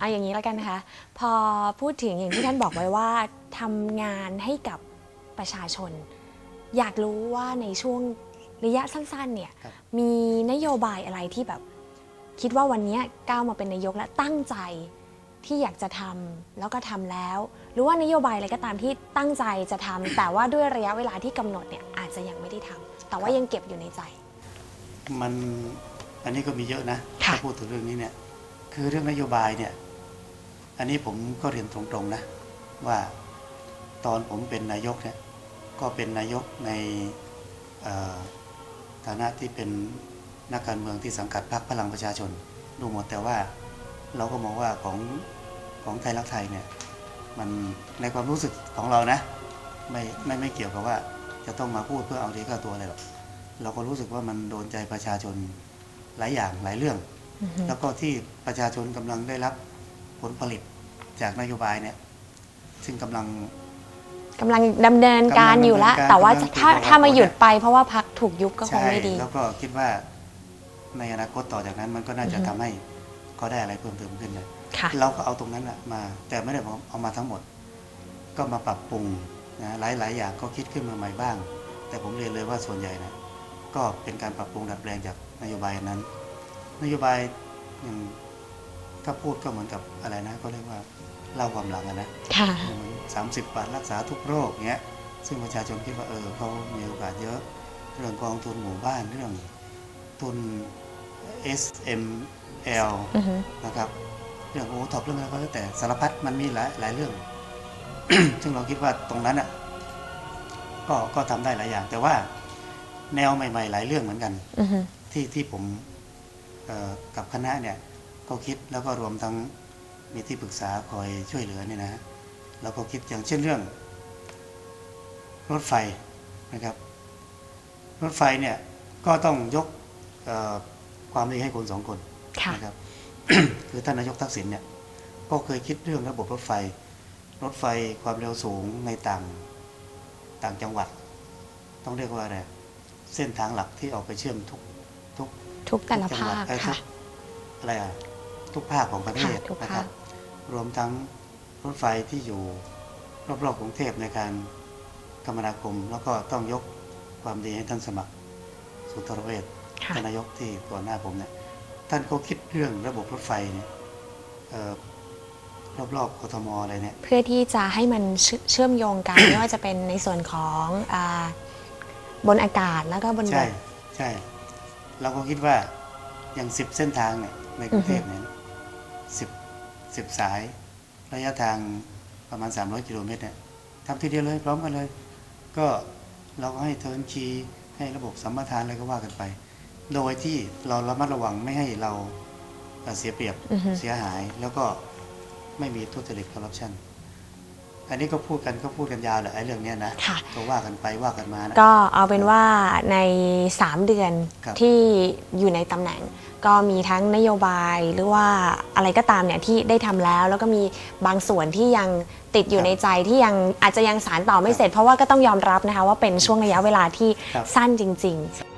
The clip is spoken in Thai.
เอาอย่างนี้แล้วกันนะคะ พอพูดถึงอย่างที่ท่านบอกไว้ว่าทำงานให้กับประชาชน อยากรู้ว่าในช่วงระยะสั้นๆเนี่ยครับมีนโยบายอะไรที่แบบ คิดว่าวันนี้ก้าวมาเป็นนายกและตั้งใจที่อยากจะทำแล้วก็ทำแล้ว หรือว่านโยบายอะไรก็ตามที่ตั้งใจจะทำ แต่ว่าด้วยระยะเวลาที่กำหนดเนี่ยอาจจะยังไม่ได้ทำแต่ว่ายังเก็บอยู่ในใจ มันอันนี้ก็มีเยอะนะ ค่ะ ถ้าพูดถึงเรื่องนี้เนี่ย คือเรื่องนโยบายเนี่ย อันนี้ผมก็เรียนตรงๆนะ ว่าตอนผมเป็นนายกเนี่ยก็เป็นนายกในฐานะที่เป็นนักการเมืองที่สังกัดพรรคพลังประชาชน ดูหมดแต่ว่าเราก็มองว่าของของไทยรักไทยเนี่ยมันในความรู้สึกของเรานะไม่ไม่ไม่เกี่ยวกับว่าจะต้องมาพูดเพื่อเอาดีเข้าตัวอะไรหรอกเราก็รู้สึกว่ามันโดนใจประชาชนหลายอย่างหลายเรื่อง แล้วก็ที่ประชาชนกำลังได้รับผลผลิตจากนโยบายเนี่ย ซึ่งกำลังกำลังดำเนินการอยู่แล้วกำลังดำเนินการแต่ว่ากำลังถ้าถูกถ้ามาบอกว่าหยุดไปเพราะว่าพักถูกยุบก็คงใช่ไม่ดี แล้วก็คิดว่าในอนาคตต่อจากนั้นมันก็น่าจะอือฮึทำให้เขาได้อะไรเพิ่มเติมขึ้นนะค่ะเราก็เอาตรงนั้นน่ะมา แต่ไม่ได้เอามาทั้งหมด ก็มาปรับปรุงนะหลายหลายอย่างก็คิดขึ้นมาใหม่บ้าง แต่ผมเรียนเลยว่าส่วนใหญ่นะก็เป็นการปรับปรุงดัดแปลงจากนโยบายนั้น นโยบายอย่างถ้าพูดก็เหมือนกับอะไรนะก็เรียกว่าเล่าความหลังอะนะค่ะสามสิบบาทรักษาทุกโรคเงี้ย ซึ่งประชาชนคิดว่าเออเขามีโอกาสเยอะ เรื่องกองทุนหมู่บ้านเรื่องทุน SML อือฮึนะครับเรื่องโอท็อปเรื่องอะไรก็แล้วแต่สารพัดมันมีหลายหลายเรื่อง ซึ่งเราคิดว่าตรงนั้นอะก็ก็ทำได้หลายอย่าง แต่ว่าแนวใหม่ ๆ หลายเรื่องเหมือนกัน อือฮึที่ที่ผมเอ่อ กับคณะเนี่ยก็คิดแล้วก็รวมทั้งมีที่ปรึกษาคอยช่วยเหลือเนี่ยนะฮะแล้วก็คิดอย่างเช่นเรื่อง รถไฟนะครับ รถไฟเนี่ยก็ต้องยกเอ่อความดีให้คนสองคนค่ะนะครับคือท่านนายกทักษิณเนี่ยก็เคยคิดเรื่องระบบรถไฟ รถไฟความเร็วสูงในต่างต่างจังหวัด ต้องเรียกว่าอะไรเส้นทางหลักที่ออกไปเชื่อมทุกทุก ทุกแต่ละทุกจังหภาวัดคเอ่อทุค่ะกอะไรอะทุกภาคของประเทศค่ะทุกนะภาคครับ รวมทั้งรถไฟที่อยู่รอบๆกรุงเทพในการคมนาคม แล้วก็ต้องยกความดีให้ท่านสมัครสุนทรเวชค่ะท่านนายกที่ก่อนหน้าผมเนี่ยท่านก็คิดเรื่องระบบรถไฟเนี่ยเอ่อรอบๆกทมอะไรเนี่ยเพื่อที่จะให้มันเชื่อเชื่อมโยงกันไม่ว่าจะเป็นในส่วนของอาบนอากาศแล้วก็บนบใช่กใช่ เราก็คิดว่าอย่างสิบเส้นทางเนี่ยในกรุงเทพเนี่ยสิบสิบสาย ระยะทางประมาณ 300 กิโลเมตรเนี่ยทำทีเดียวเลยพร้อมกันเลย ก็เราก็ให้เทิร์นคีย์ให้ระบบสัมปทานอะไรก็ว่ากันไป โดยที่เราระมัดระวังไม่ให้เราเอ่อเสียเปรียบอือฮึเสียหายแล้วก็ไม่มีทุจริตคอร์รัปชัน อันนี้ก็พูดกันก็พูดกันยาวแหละไอ้เรื่องเนี้ยนะค่ะ ก็ว่ากันไปว่ากันมานะ ก็เอาเป็นว่าใน 3 เดือนครับ ที่อยู่ในตำแหน่ง ก็มีทั้งนโยบายหรือว่าอะไรก็ตามเนี่ยที่ได้ทำแล้ว แล้วก็มีบางส่วนที่ยังติดอยู่ในใจที่ยังอาจจะยังสารต่อไม่เสร็จ เพราะว่าก็ต้องยอมรับนะคะว่าเป็นช่วงระยะเวลาที่ครับ สั้นจริง ๆ